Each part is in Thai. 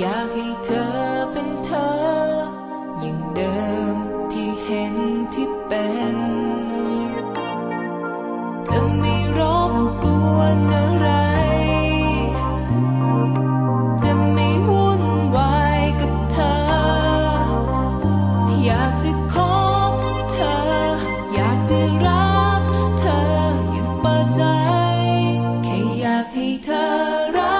อยากให้เธอเป็นเธอ อย่างเดิมที่เห็นที่เป็น จะไม่รบกวนอะไร จะไม่วุ่นวายกับเธอ อยากจะขอเธอ อยากจะรักเธออย่างเปิดใจ แค่อยากให้เธอรัก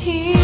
tears.